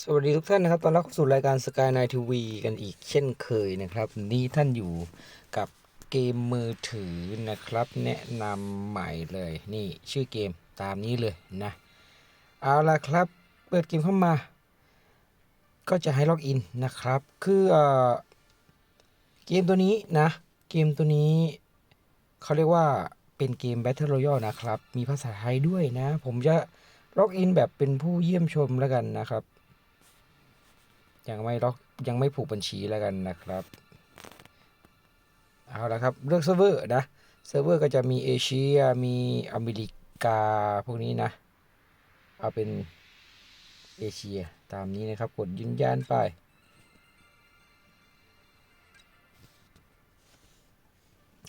สวัสดีทุกท่านนะครับตอนรับเข้าสู่รายการสกายไนทีวีกันอีกเช่นเคยนะครับ นี่ท่านอยู่กับเกมมือถือนะครับ แนะนำใหม่เลยนี่ชื่อเกมตามนี้เลยนะ เอาละครับ เปิดเกมเข้ามา ก็จะให้ล็อกอินนะครับ คือเออเกมตัวนี้นะ เกมตัวนี้เขาเรียกว่าเป็นเกม Battle Royale นะครับ มีภาษาไทยด้วยนะ ผมจะล็อกอินแบบเป็นผู้เยี่ยมชมแล้วกันนะครับ ยังไม่ล็อกยังไม่ผูกบัญชีแล้วกันนะครับ เอาละครับเลือกเซิร์ฟเวอร์นะ เซิร์ฟเวอร์ก็จะมีเอเชียมีอเมริกาพวกนี้นะ เอาเป็นเอเชียตามนี้นะครับ กดยืนยันไป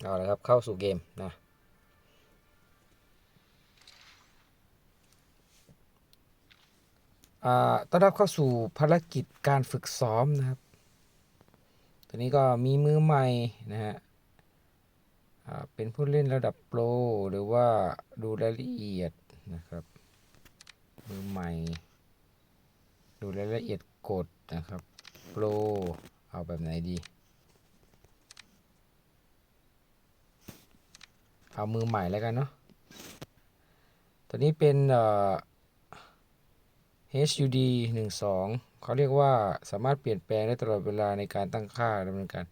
เอาละครับเข้าสู่เกมนะ ต้อนรับเข้าสู่ภารกิจการฝึกซ้อมนะครับตอนนี้ก็มีมือใหม่นะฮะเป็นผู้เล่นระดับโปรหรือว่าดูรายละเอียดนะครับ มือใหม่ ดูรายละเอียดกดนะครับโปรเอาแบบไหนดี เอามือใหม่แล้วกันเนาะตัวนี้เป็นเอ่อ HUD 1 2เขาเรียกว่าสามารถเปลี่ยนแปลงได้ตลอดเวลาในการตั้งค่าดำเนินการ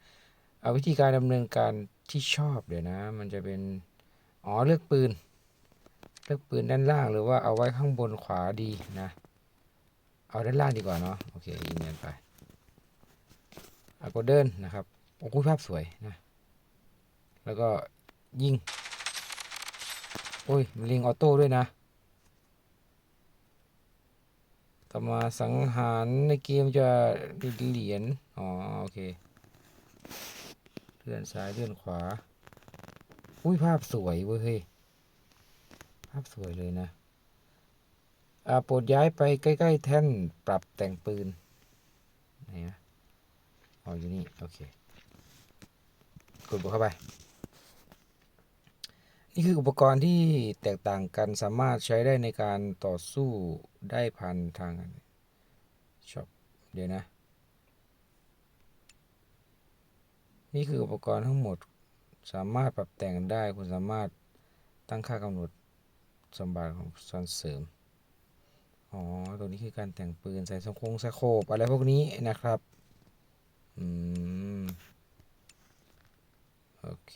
เอาวิธีการดำเนินการที่ชอบเดี๋ยวนะ มันจะเป็น อ๋อ เลือกปืน เลือกปืนด้านล่างหรือว่าเอาไว้ข้างบนขวาดีนะ เอาด้านล่างดีกว่าเนาะ โอเคยืนยันไปเอากดเดินนะครับ โอ้โหภาพสวยนะ แล้วก็ยิง โอ้ยมันเลิงออโต้ด้วยนะ ต่อมาสังหารในเกมจะเหรียญ อ๋อ โอเค เลื่อนซ้ายเลื่อนขวา อุ้ยภาพสวยเว้ย ภาพสวยเลยนะ อ่าโปรดย้ายไปใกล้ ๆ แท่นปรับแต่งปืน ไหนนะอ๋ออยู่นี่ โอเค กดบวกเข้าไป นี่คืออุปกรณ์ที่แตกต่างกันสามารถใช้ได้ในการต่อสู้ได้ผ่านทางช็อปเดี๋ยวนะ นี่คืออุปกรณ์ทั้งหมดสามารถปรับแต่งได้คุณสามารถตั้งค่ากำหนดสมบัติของส่วนเสริม อ๋อตัวนี้คือการแต่งปืนใส่สงคงสโคปอะไรพวกนี้นะครับ อืม โอเค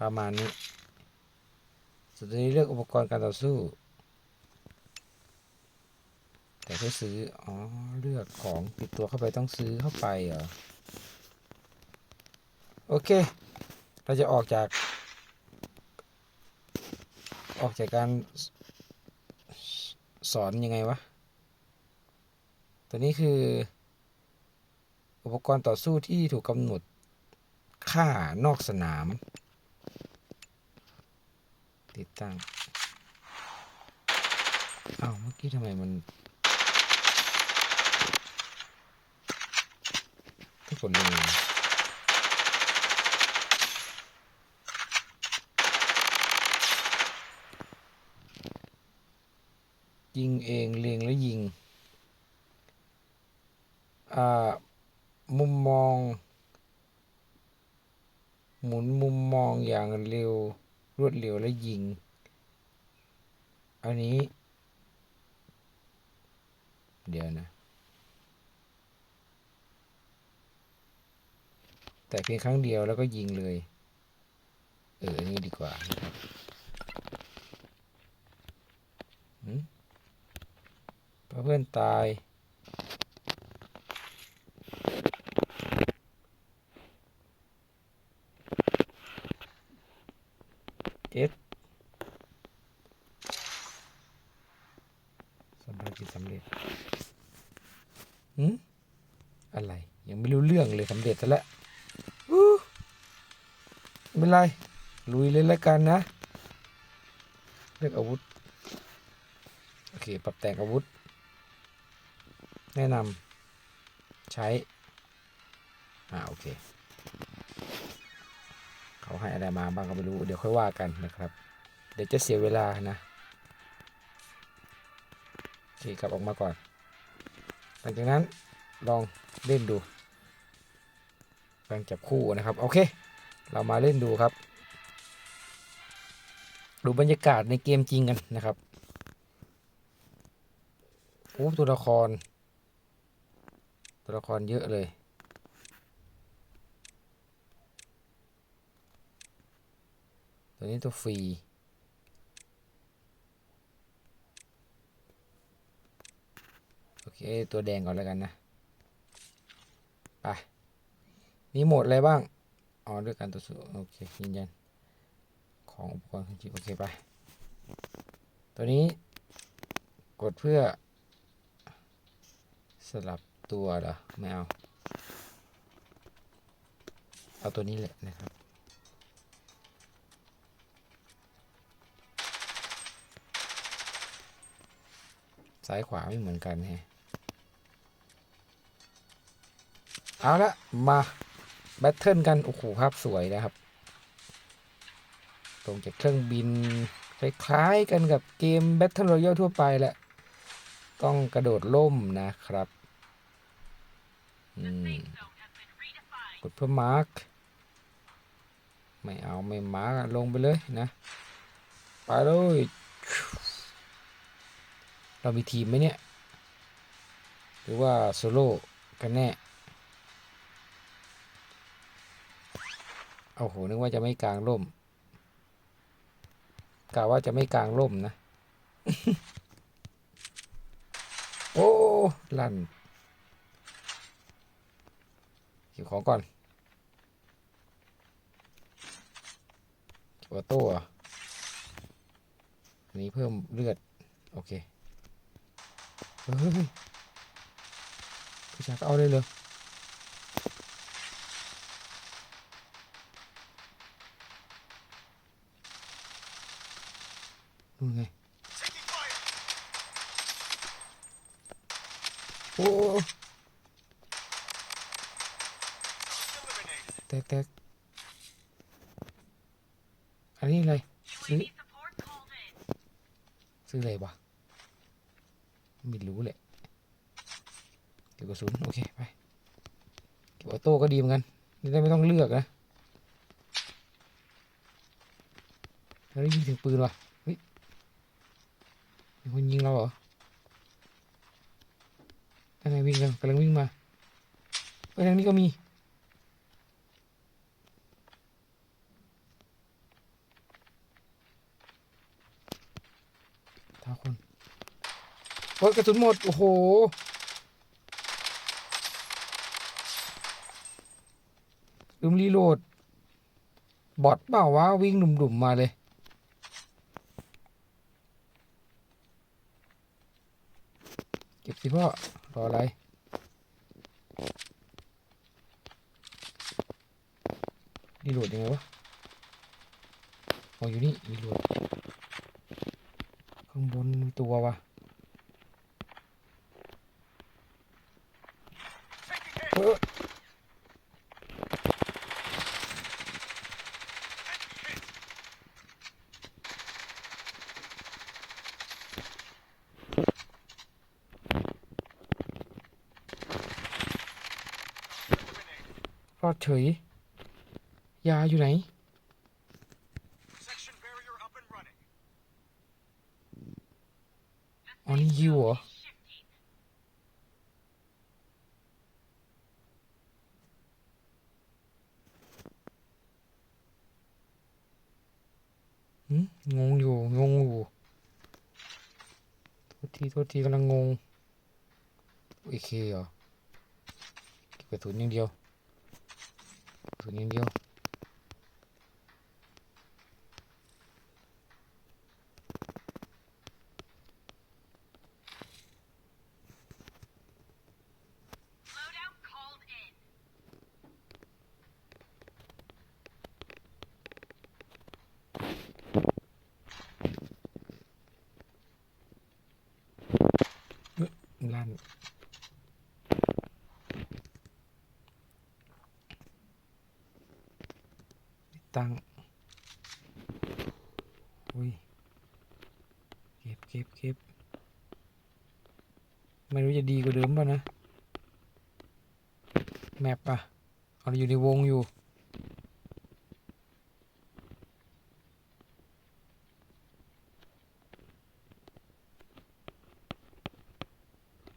ประมาณนี้สุดท้ายเลือกอุปกรณ์การต่อสู้ แต่เพื่อซื้อ อ๋อ เลือกของติดตัวเข้าไปต้องซื้อเข้าไปเหรอ โอเค เราจะออกจาก ออกจากการสอนยังไงวะ ตัวนี้คือ อุปกรณ์ต่อสู้ที่ถูกกำหนดค่านอกสนาม ติดตั้งอ้าวเมื่อกี้ทำไมมันทุกคนดูยิงเองเล็งแล้วยิง อ่า มุมมอง หมุนมุมมองอย่างเร็ว รวดเร็วและยิง อันนี้ เดี๋ยวนะ แต่เพียงครั้งเดียวแล้วก็ยิงเลย เออ อันนี้ดีกว่าหืมเพื่อนตาย เจ็ดสำเร็จสำเร็จหืมอะไร ยังไม่รู้เรื่องเลยสำเร็จซะแล้วไม่เป็นไร ลุยเลยแล้วกันนะ เลือกอาวุธ โอเค ปรับแต่งอาวุธ แนะนำใช้ อ่า โอเค อะไรมาบ้างก็ไม่รู้ เดี๋ยวค่อยว่ากันนะครับ เดี๋ยวจะเสียเวลานะเคกลับออกมาก่อน หลังจากนั้นลองเล่นดูกำลังจับคู่นะครับ โอเค เรามาเล่นดูครับ ดูบรรยากาศในเกมจริงกันนะครับโอ้ตัวละคร ตัวละครเยอะเลย ตัวนี้ตัวฟรี โอเค ตัวแดงก่อนแล้วกันนะ ไปนี่โหมดอะไรบ้าง อ๋อด้วยการตัวสู้โอเคยืนยัน ของอุปกรณ์เครื่องจิโอเค ไป ตัวนี้กดเพื่อ สลับตัวเหรอ ไม่เอา เอาตัวนี้แหละนะครับ ซ้ายขวาไม่เหมือนกันแฮะเอาละมาแบทเทิลกัน โอ้โหภาพสวยนะครับ ตรงจากเครื่องบิน คล้ายๆกันกับเกม Battle Royale ทั่วไปแหละ ต้องกระโดดล่มนะครับอืมกดเพื่อมาร์กไม่เอาไม่มาร์กลงไปเลยนะ ไปเลย เรามีทีมไหมเนี่ย หรือว่าโซโล่กันแน่โอ้โห นึกว่าจะไม่กลางร่มกะว่าจะไม่กลางร่มนะ โอ้ ลั่นเก็บของก่อนออโต้อันนี้เพิ่มเลือด โอเค เฮ้ยผู้ชายก็เอาเลยเลยนู่นไงโอ้แตกแตกอันนี้อะไรซื้อซื้ออะไรวะ ไม่รู้แหละเก็บกระสุนโอเคไปเก็บออโต้ก็ดีเหมือนกันจะได้ไม่ต้องเลือกนะแล้วได้ยินถึงปืนวะเฮ้ยมีคนยิงเราเหรอทางไหนวิ่งกันกำลังวิ่งมาไอ้ยทางนี้ก็มีท้าคน โอ้ยกระสุนหมด โอ้โห ลืมรีโหลด บอทเปล่าวะ วิ่งหนุ่มๆมาเลย เก็บสิพ่อ รออะไรรีโหลดยังไงวะอ๋ออยู่นี่รีโหลดข้างบนมีตัววะ อดเฉย ยาอยู่ไหน Section barrier up and running. อ๋อนี่ฮิวเหรอหืมงงอยู่ งงอยู่โทษทีโทษทีกำลังงง โอเคเหรอเก็บกระสุนอย่างเดียว กระสุนอย่างเดียว Loadout called in. ลั่น ตั้ง อุ้ย เก็บเก็บเก็บไม่รู้จะดีกว่าเดิมป่ะนะ แมปอะเอาอยู่ในวงอยู่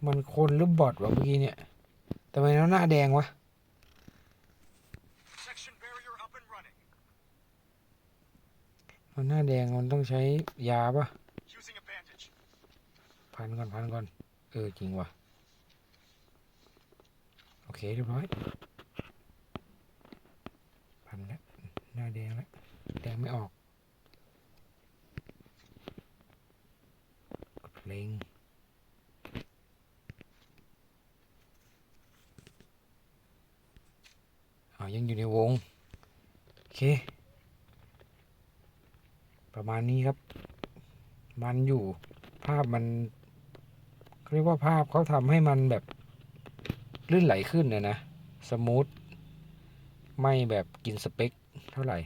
มันคนหรือบอทวะเมื่อกี้เนี่ยทำไมแล้วหน้าแดงวะ หน้าแดงมันต้องใช้ยาปะ Using a bandage. พันก่อนพันก่อน เออ จริงว่ะ โอเค เรียบร้อย พันแล้ว หน้าแดงแล้ว แดงไม่ออกกดเพลงเอายังอยู่ในวง โอเค ประมาณนี้ครับ มันอยู่ภาพมันเรียกว่าภาพเขาทำให้มันแบบลื่นไหลขึ้นนะนะ สมูท ไม่แบบกินสเปคเท่าไหร่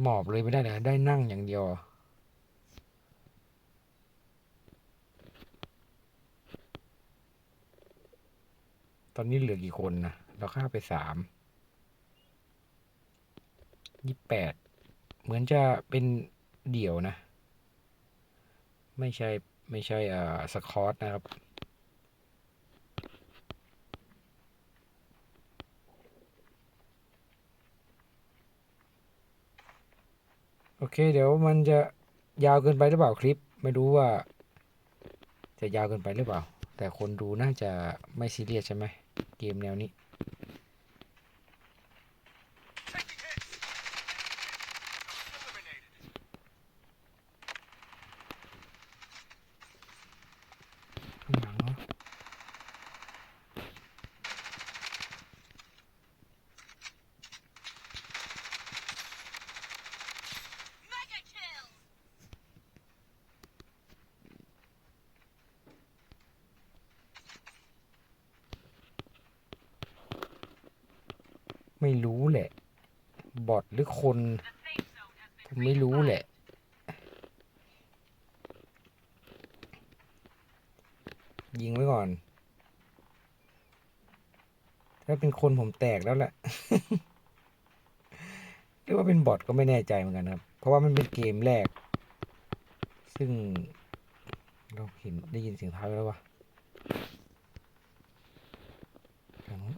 หมอบเลยไม่ได้เลยได้นั่งอย่างเดียวตอนนี้เหลือกี่คนนะ เราฆ่าไปสามยี่แปดเหมือนจะเป็นเดี่ยวนะ ไม่ใช่ ไม่ใช่อ่าสคอตนะครับ โอเค เดี๋ยวมันจะยาวเกินไปหรือเปล่าคลิป ไม่รู้ว่า จะยาวเกินไปหรือเปล่า แต่คนดูน่าจะไม่ซีเรียสใช่ไหมเกมแนวนี้ Taking hits. Eliminated. ข้างหลังเนาะ Mega kill! ไม่รู้แหละ บอทหรือคน ผมไม่รู้แหละ ยิงไว้ก่อน ถ้าเป็นคนผมแตกแล้วแหละหรือว่าเป็นบอทก็ไม่แน่ใจเหมือนกันครับ เพราะว่ามันเป็นเกมแรก ซึ่งเราเห็นได้ยินเสียงเท้าแล้ววะทางนู้น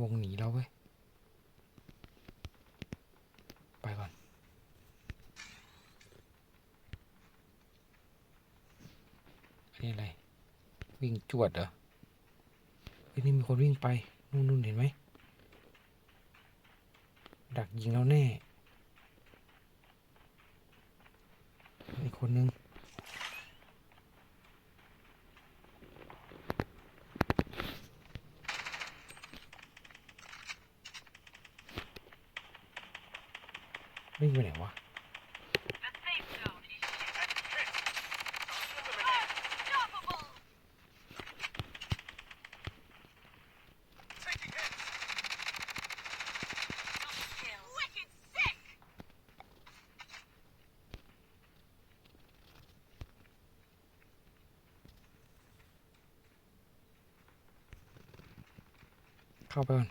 วงหนีเราเว้ย ไปก่อน อันนี้อะไร วิ่งจวดเหรอเฮ้ยนี่มีคนวิ่งไป นู่นนู่นเห็นไหม ดักยิงเราแน่ อีกคนนึง วิ่งไปไหนวะเข้าไปก่อน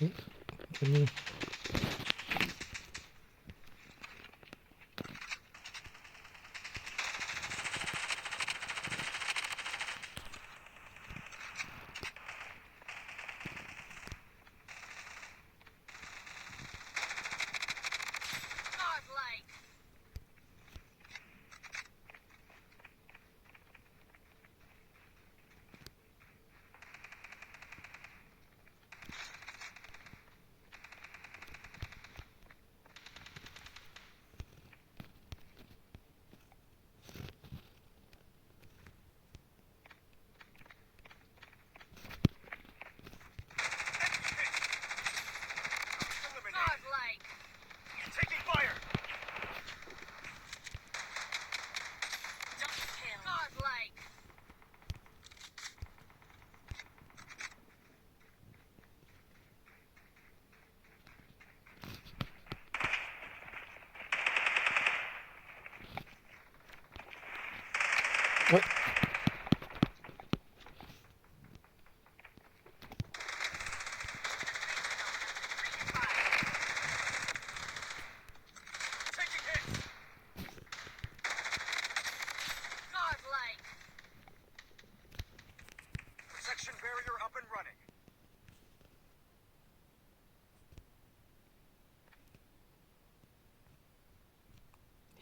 นี่เป็นยิง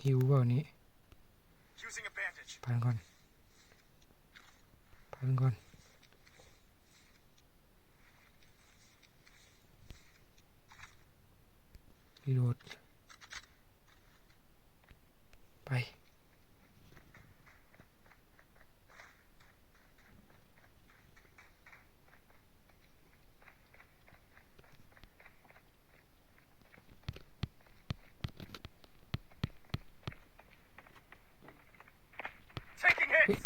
ฮิวเปล่านี้ Using a bandage. พันก่อนพันก่อนรีโหลดไป Taking hits.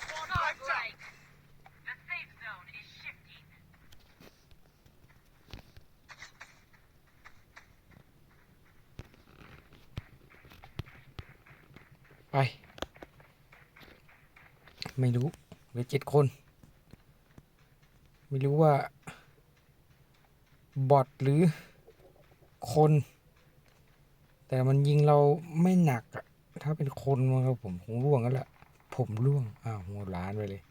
Squad wiped out. Godlike. The safe zone is shifting. ไป ไม่รู้เหลือเจ็ดคน ไม่รู้ว่า บอทหรือคน แต่มันยิงเราไม่หนักอะถ้าเป็นคนมันก็ผมคงร่วงแล้วล่ะผมร่วงอ้าวหัวล้านไปเลย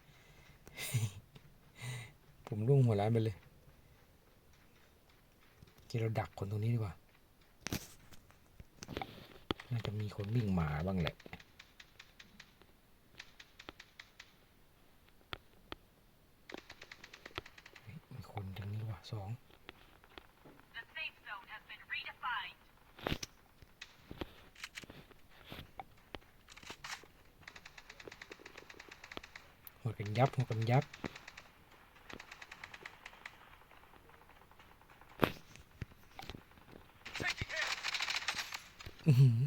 ผมร่วงหัวล้านไปเลยที่เราดักคนตรงนี้ดีกว่า น่าจะมีคนวิ่งมาบ้างแหละ เฮ้ยมีคนตรงนี้ว่ะ สอหัวกันยับหัวกันยับ Taking hits. อื้อหือ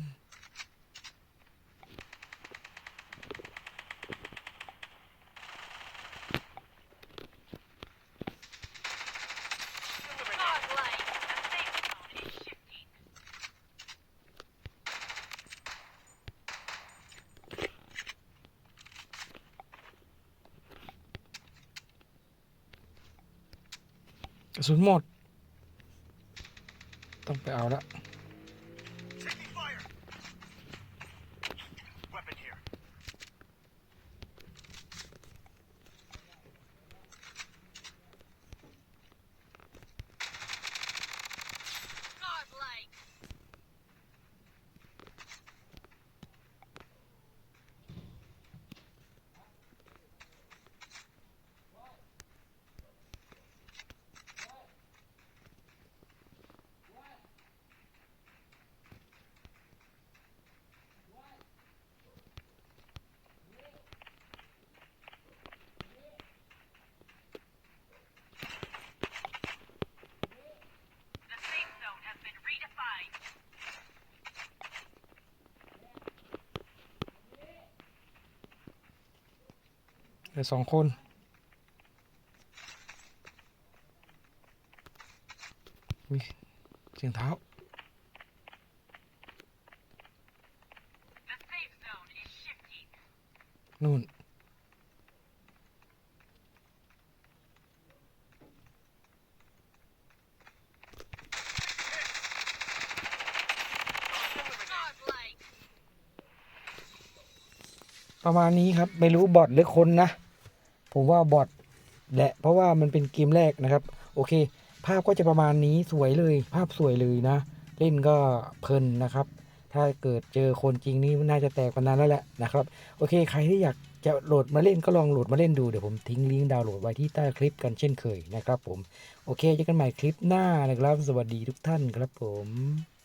Eliminated. Godlike. The safe zone is shifting. กระ สุนหมด ต้องไปเอาละ ลือสองคนอุ๊ยเสียงเท้านู่นประมาณนี้ครับ ไม่รู้บอทหรือคนนะ ผมว่าบอทแหละเพราะว่ามันเป็นเกมแรกนะครับ โอเค ภาพก็จะประมาณนี้สวยเลย ภาพสวยเลยนะ เล่นก็เพลินนะครับ ถ้าเกิดเจอคนจริงนี่น่าจะแตกกว่านั้นแล้วแหละนะครับ โอเค ใครที่อยากจะโหลดมาเล่นก็ลองโหลดมาเล่นดูเดี๋ยวผมทิ้งลิงก์ดาวน์โหลดไว้ที่ใต้คลิปกันเช่นเคยนะครับผม โอเคเจอกันใหม่คลิปหน้านะครับ สวัสดีทุกท่านครับผม